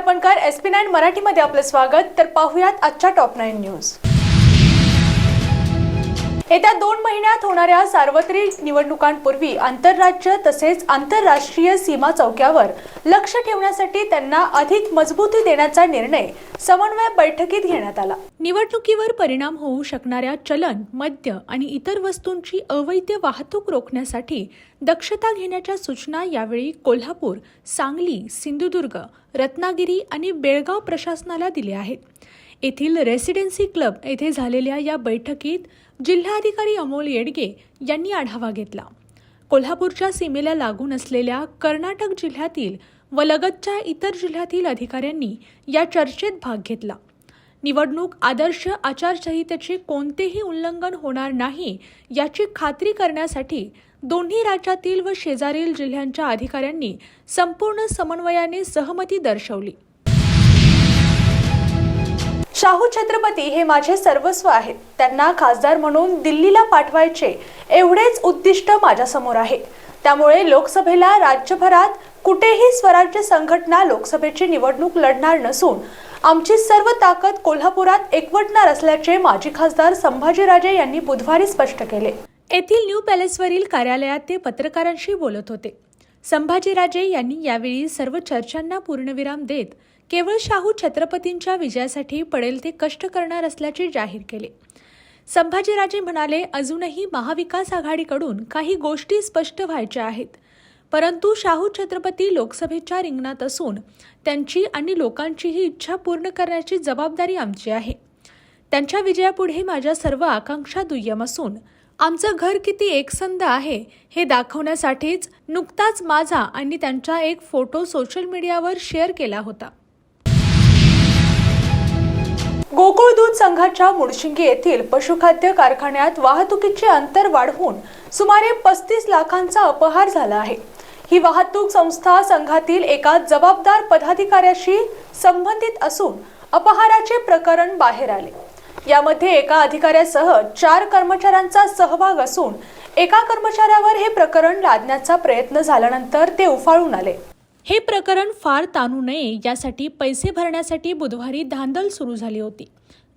नमस्कार S P nine मराठीमध्ये आपलं स्वागत. तर पाहुयात आजच्या टॉप नाईन न्यूज येत्या दोन महिन्यात होणाऱ्या सार्वत्रिक निवडणुकांपूर्वी आंतरराज्य तसेच आंतरराष्ट्रीय सीमा चौक्यावर लक्ष ठेवण्यासाठी त्यांना अधिक मजबूती देण्याचा निर्णय समन्वय बैठकीत घेण्यात आला. निवडणुकीवर परिणाम होऊ शकणाऱ्या चलन मद्य आणि इतर वस्तूंची अवैध वाहतूक रोखण्यासाठी दक्षता घेण्याच्या सूचना यावेळी कोल्हापूर सांगली सिंधुदुर्ग रत्नागिरी आणि बेळगाव प्रशासनाला दिल्या आहेत. येथील रेसिडेन्सी क्लब येथे झालेल्या या बैठकीत जिल्हाधिकारी अमोल येडगे यांनी आढावा घेतला. कोल्हापूरच्या सीमेला लागून असलेल्या कर्नाटक जिल्ह्यातील व लगतच्या इतर जिल्ह्यातील अधिकाऱ्यांनी या चर्चेत भाग घेतला. निवडणूक आदर्श आचारसंहितेचे कोणतेही उल्लंघन होणार नाही याची खात्री करण्यासाठी दोन्ही राज्यातील व शेजारील जिल्ह्यांच्या अधिकाऱ्यांनी संपूर्ण समन्वयाने सहमती दर्शवली. शाहू छत्रपती हे माझे सर्वस्व आहेत. त्यांना खासदार म्हणून दिल्लीला पाठवायचे एवढेच उद्दिष्ट माझ्यासमोर आहे त्यामुळे लोकसभेला राज्यभरात कुठेही स्वराज्य संघटना लोकसभेची निवडणूक लढणार नसून आमची सर्व ताकद कोल्हापुरात एकवटणार असल्याचे माजी खासदार संभाजीराजे यांनी बुधवारी स्पष्ट केले. येथील न्यू पॅलेसवरील कार्यालयात ते पत्रकारांशी बोलत होते. संभाजीराजे यांनी यावेळी सर्व चर्चांना पूर्णविराम देत केवळ शाहू छत्रपतींच्या विजयासाठी पडेल ते कष्ट करणार असल्याचे जाहीर केले. संभाजीराजे म्हणाले अजूनही महाविकास आघाडीकडून काही गोष्टी स्पष्ट व्हायच्या आहेत. परंतु शाहू छत्रपती लोकसभेच्या रिंगणात असून त्यांची आणि लोकांचीही इच्छा पूर्ण करण्याची जबाबदारी आमची आहे. त्यांच्या विजयापुढे माझ्या सर्व आकांक्षा दुय्यम असून आमचं घर किती एकसंध आहे हे दाखवण्यासाठीच नुकताच माझा आणि त्यांचा एक फोटो सोशल मीडियावर शेअर केला होता. गोकुळ दूध संघाच्या मुडशिंगी येथील पशुखाद्य कारखान्यात वाहतुकीचे अंतर वाढवून सुमारे पस्तीस लाखांचा अपहार झाला आहे. ही वाहतूक संस्था संघातील एका जबाबदार पदाधिकाऱ्याशी संबंधित असून अपहाराचे प्रकरण बाहेर आले. यामध्ये एका अधिकाऱ्यासह चार कर्मचाऱ्यांचा सहभाग असून एका कर्मचाऱ्यावर हे प्रकरण लादण्याचा प्रयत्न झाल्यानंतर ते उफाळून आले. हे प्रकरण फार ताणू नये यासाठी पैसे भरण्यासाठी बुधवारी धांदल सुरू झाली होती.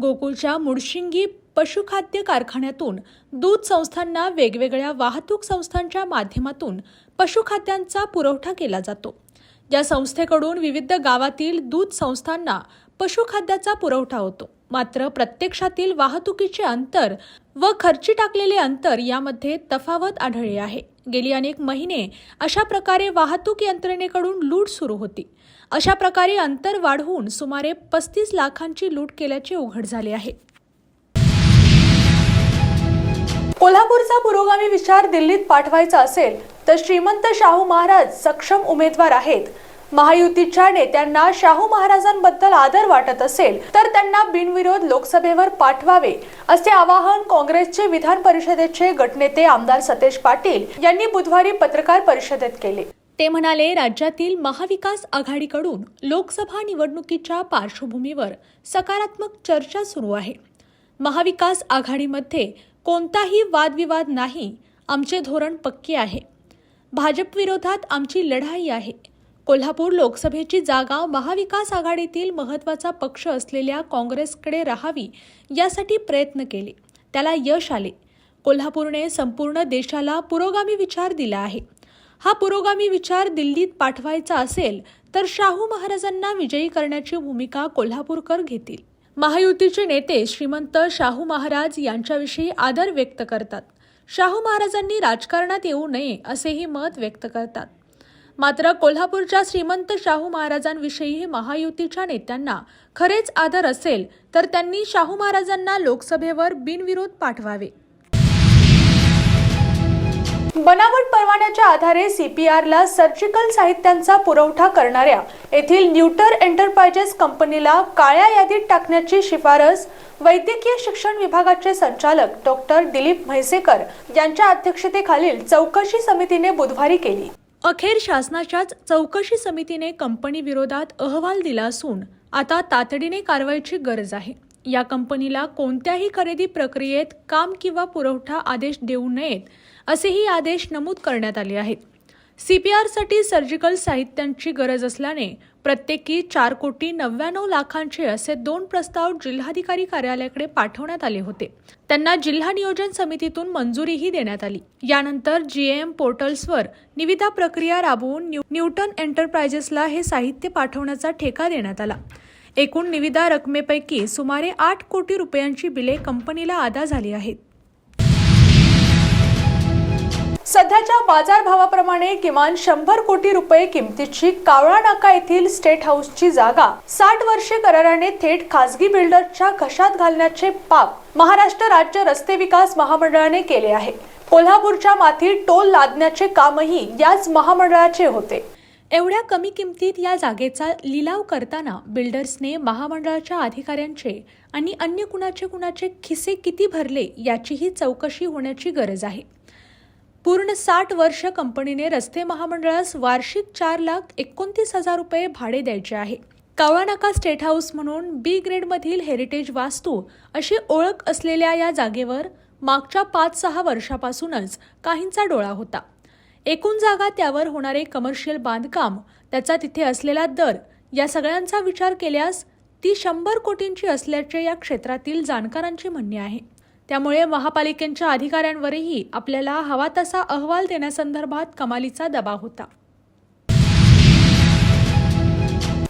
गोकुळच्या मुडशिंगी पशुखाद्य कारखान्यातून दूध संस्थांना वेगवेगळ्या वाहतूक संस्थांच्या माध्यमातून पशुखाद्यांचा पुरवठा केला जातो. या संस्थेकडून विविध गावातील दूध संस्थांना पशुखाद्याचा पुरवठा होतो. मात्र प्रत्यक्षातील वाहतुकीचे अंतर व खर्ची टाकलेले अंतर यामध्ये तफावत आढळली आहे. गेली अनेक महिने अशा प्रकारे वाहतूक यंत्रणेकडून लूट सुरू होती. अशा प्रकारे अंतर वाढवून सुमारे पस्तीस लाखांची लूट केल्याचे उघड झाले आहे. कोल्हापूरचा पुरोगामी विचार दिल्लीत पाठवायचा असेल तर श्रीमंत शाहू महाराज सक्षम उमेदवार आहेत. महायुतीच्या नेत्यांना शाहू महाराजांबद्दल आदर वाटत असेल तर त्यांना बिनविरोध लोकसभेवर पाठवावे असे आवाहन काँग्रेसचे विधान परिषदेचे गटनेते आमदार सतेज पाटील यांनी बुधवारी पत्रकार परिषदेत केले. ते म्हणाले राज्यातील महाविकास आघाडीकडून लोकसभा निवडणुकीच्या पार्श्वभूमीवर सकारात्मक चर्चा सुरू आहे. महाविकास आघाडीमध्ये कोणताही वादविवाद नाही आमचे धोरण पक्के आहे. भाजप विरोधात आमची लढाई आहे. कोल्हापूर लोकसभेची जागा महाविकास आघाडीतील महत्त्वाचा पक्ष असलेल्या काँग्रेसकडे राहावी यासाठी प्रयत्न केले. त्याला यश आले. कोल्हापूरने संपूर्ण देशाला पुरोगामी विचार दिला आहे. हा पुरोगामी विचार दिल्लीत पाठवायचा असेल तर शाहू महाराजांना विजयी करण्याची भूमिका कोल्हापूरकर घेतील. महायुतीचे नेते श्रीमंत शाहू महाराज यांच्याविषयी आदर व्यक्त करतात. शाहू महाराजांनी राजकारणात येऊ नये असेही मत व्यक्त करतात. मात्र कोल्हापूरच्या श्रीमंत शाहू महाराजांविषयी महायुतीच्या नेत्यांना खरेच आदर असेल तर त्यांनी शाहू महाराजांना लोकसभेवर बिनविरोध पाठवावे. बनावट परवान्याच्या आधारे सीपीआरला सर्जिकल साहित्यांचा पुरवठा करणाऱ्या येथील न्यूटर एंटरप्राइजेस कंपनीला काळ्या यादीत टाकण्याची शिफारस वैद्यकीय शिक्षण विभागाचे संचालक डॉक्टर दिलीप म्हैसेकर यांच्या अध्यक्षतेखालील चौकशी समितीने बुधवारी केली. अखेर शासनाच्याच चौकशी समितीने कंपनी विरोधात अहवाल दिला असून आता तातडीने कारवाईची गरज आहे. या कंपनीला कोणत्याही खरेदी प्रक्रियेत काम किंवा पुरवठा आदेश देऊ नयेत असेही आदेश नमूद करण्यात आले आहेत. सी पी आरसाठी सर्जिकल साहित्यांची गरज असल्याने प्रत्येकी चार कोटी नव्याण्णव लाखांचे असे दोन प्रस्ताव जिल्हाधिकारी कार्यालयाकडे पाठवण्यात आले होते. त्यांना जिल्हा नियोजन समितीतून मंजुरीही देण्यात आली. यानंतर जीएम पोर्टल्सवर निविदा प्रक्रिया राबवून न्यू- न्यूटन एंटरप्राइजेसला हे साहित्य पाठवण्याचा ठेका देण्यात आला. एकूण निविदा रकमेपैकी सुमारे आठ कोटी रुपयांची बिले कंपनीला अदा झाली आहेत. सध्याच्या बाजारभावाप्रमाणे किमान शंभर कोटी रुपये किमतीची कावळा नाका येथील स्टेट हाऊसची जागा. साठ वर्षे कराराने थेट खासगी बिल्डरच्या घशात घालण्याचे पाप महाराष्ट्र राज्य रस्ते विकास महामंडळाने केले आहे. कोल्हापूरच्या माथी टोल लादण्याचे कामही याच महामंडळाचे होते. एवढ्या कमी किमतीत या जागेचा लिलाव करताना बिल्डर्सने महामंडळाच्या अधिकाऱ्यांचे आणि अन्य कुणाचे कुणाचे खिसे किती भरले याचीही चौकशी होण्याची गरज आहे. पूर्ण साठ वर्ष कंपनीने रस्ते महामंडळास वार्षिक चार लाख एकोणतीस हजार रुपये भाडे द्यायचे आहे. कावळानाका स्टेट हाऊस म्हणून बी ग्रेडमधील हेरिटेज वास्तू अशी ओळख असलेल्या या जागेवर मागच्या पाच सहा वर्षापासूनच काहींचा डोळा होता. एकूण जागा त्यावर होणारे कमर्शियल बांधकाम त्याचा तिथे असलेला दर या सगळ्यांचा विचार केल्यास ती शंभर कोटींची असल्याचे या क्षेत्रातील जाणकारांचे म्हणणे आहे. त्यामुळे महापालिकेच्या अधिकाऱ्यांवरही आपल्याला हवा तसा अहवाल देण्यासंदर्भात कमालीचा दबाव होता.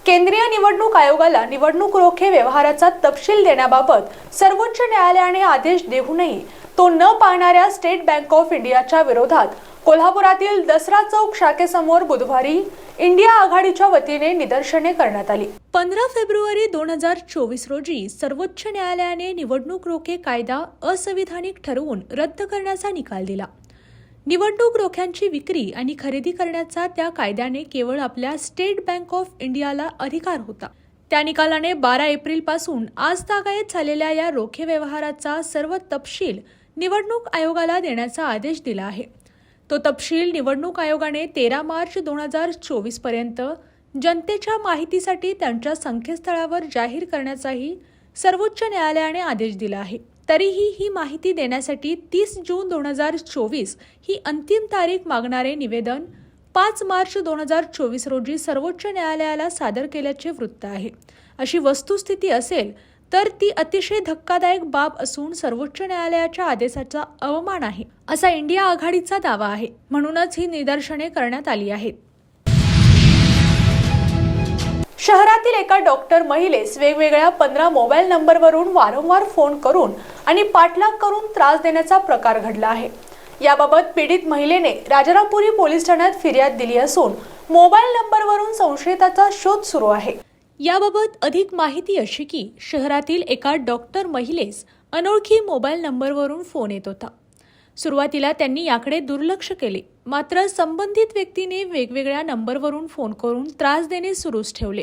केंद्रीय निवडणूक आयोगाला निवडणूक रोखे व्यवहाराचा तपशील देण्याबाबत सर्वोच्च न्यायालयाने आदेश देऊनही तो न पाळणाऱ्या स्टेट बँक ऑफ इंडियाच्या विरोधात कोल्हापुरातील दसरा चौक शाखेसमोर बुधवारी इंडिया आघाडीच्या वतीने निदर्शने करण्यात आली. पंधरा फेब्रुवारी दोन हजार चोवीस रोजी सर्वोच्च न्यायालयाने निवडणूक रोखे कायदा असंविधानिक ठरवून रद्द करण्याचा निकाल दिला. निवडणूक रोख्यांची विक्री आणि खरेदी करण्याचा त्या कायद्याने केवळ आपल्या स्टेट बँक ऑफ इंडियाला अधिकार होता. त्या निकालाने बारा एप्रिलपासून आज तागायत झालेल्या या रोखे व्यवहाराचा सर्व तपशील निवडणूक आयोगाला देण्याचा आदेश दिला आहे. तो तपशील निवडणूक आयोगाने तेरा मार्च दोन हजार चोवीसपर्यंत पर्यंत जनतेच्या माहितीसाठी त्यांच्या संकेतस्थळावर जाहीर करण्याचाही सर्वोच्च न्यायालयाने आदेश दिला आहे. तरीही ही माहिती देण्यासाठी तीस जून दोन हजार चोवीस ही अंतिम तारीख मागणारे निवेदन पाच मार्च दोन हजार चोवीस रोजी सर्वोच्च न्यायालयाला सादर केल्याचे वृत्त आहे. अशी वस्तुस्थिती असेल तर ती अतिशय धक्कादायक बाब असून सर्वोच्च न्यायालयाच्या आदेशाचा अवमान आहे असा इंडिया आघाडीचा दावा आहे. म्हणूनच ही निदर्शने करण्यात आली आहेत. शहरातील एका डॉक्टर महिलेस वेगवेगळ्या पंधरा मोबाईल नंबरवरून वारंवार फोन करून आणि पाठलाग करून त्रास देण्याचा प्रकार घडला आहे. याबाबत पीडित महिलेने राजारामपुरी पोलीस ठाण्यात फिर्याद दिली असून मोबाईल नंबरवरून संशयिताचा शोध सुरू आहे. याबाबत अधिक माहिती अशी की शहरातील एका डॉक्टर महिलेस अनोळखी मोबाईल नंबरवरून फोन येत होता. सुरुवातीला त्यांनी याकडे दुर्लक्ष केले. मात्र संबंधित व्यक्तीने वेगवेगळ्या नंबरवरून फोन करून त्रास देणे सुरूच ठेवले.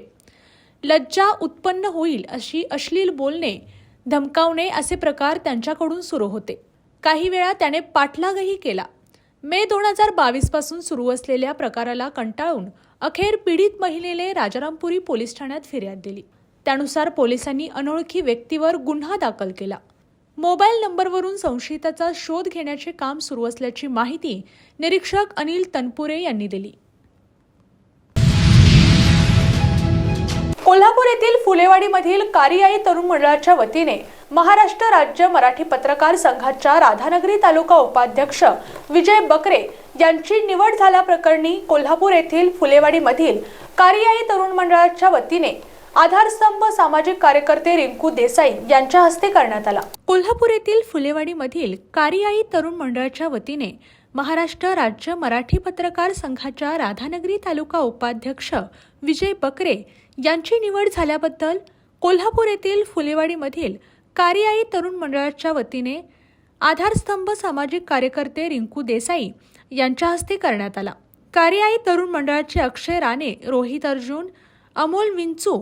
लज्जा उत्पन्न होईल अशी अश्लील बोलणे धमकावणे असे प्रकार त्यांच्याकडून सुरू होते. काही वेळा त्याने पाठलागही केला. मे दोन हजार बावीसपासून सुरू असलेल्या प्रकाराला कंटाळून अखेर पीडित महिलेने राजारामपुरी पोलीस ठाण्यात फिर्याद दिली. त्यानुसार पोलिसांनी अनोळखी व्यक्तीवर गुन्हा दाखल केला. मोबाईल नंबरवरून संशयिताचा शोध घेण्याचे काम सुरू असल्याची माहिती निरीक्षक अनिल तनपुरे यांनी दिली. कोल्हापूर येथील फुलेवाडीमधील कारियाई तरुण मंडळाच्या वतीने महाराष्ट्र राज्य मराठी पत्रकार संघाच्या राधानगरी तालुका उपाध्यक्ष विजय बकरे यांची निवड झाल्याप्रकरणी कोल्हापूर येथील फुलेवाडीमधील कारियाई तरुण मंडळाच्या वतीने आधारस्तंभ सामाजिक कार्यकर्ते रिंकू देसाई यांच्या हस्ते करण्यात आला. कोल्हापूर येथील फुलेवाडीमधील कारियाई तरुण मंडळाच्या वतीने महाराष्ट्र राज्य मराठी पत्रकार संघाच्या राधानगरी तालुका उपाध्यक्ष विजय बकरे यांची निवड झाल्याबद्दल कोल्हापूर येथील फुलेवाडीमधील कारियाई तरुण मंडळाच्या वतीने आधारस्तंभ सामाजिक कार्यकर्ते रिंकू देसाई यांच्या हस्ते करण्यात आला. कार्यायी तरुण मंडळाचे अक्षय राणे रोहित अर्जुन अमोल विंचू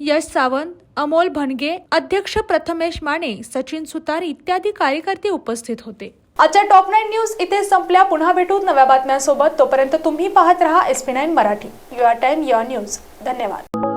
यश सावंत अमोल भनगे अध्यक्ष प्रथमेश माने सचिन सुतार इत्यादी कार्यकर्ते उपस्थित होते. आजच्या टॉप नाईन न्यूज इथे संपल्या. पुन्हा भेटू नव्या बातम्यांसोबत. तोपर्यंत तुम्ही पाहत रहा S P nine Marathi. Your time your news धन्यवाद.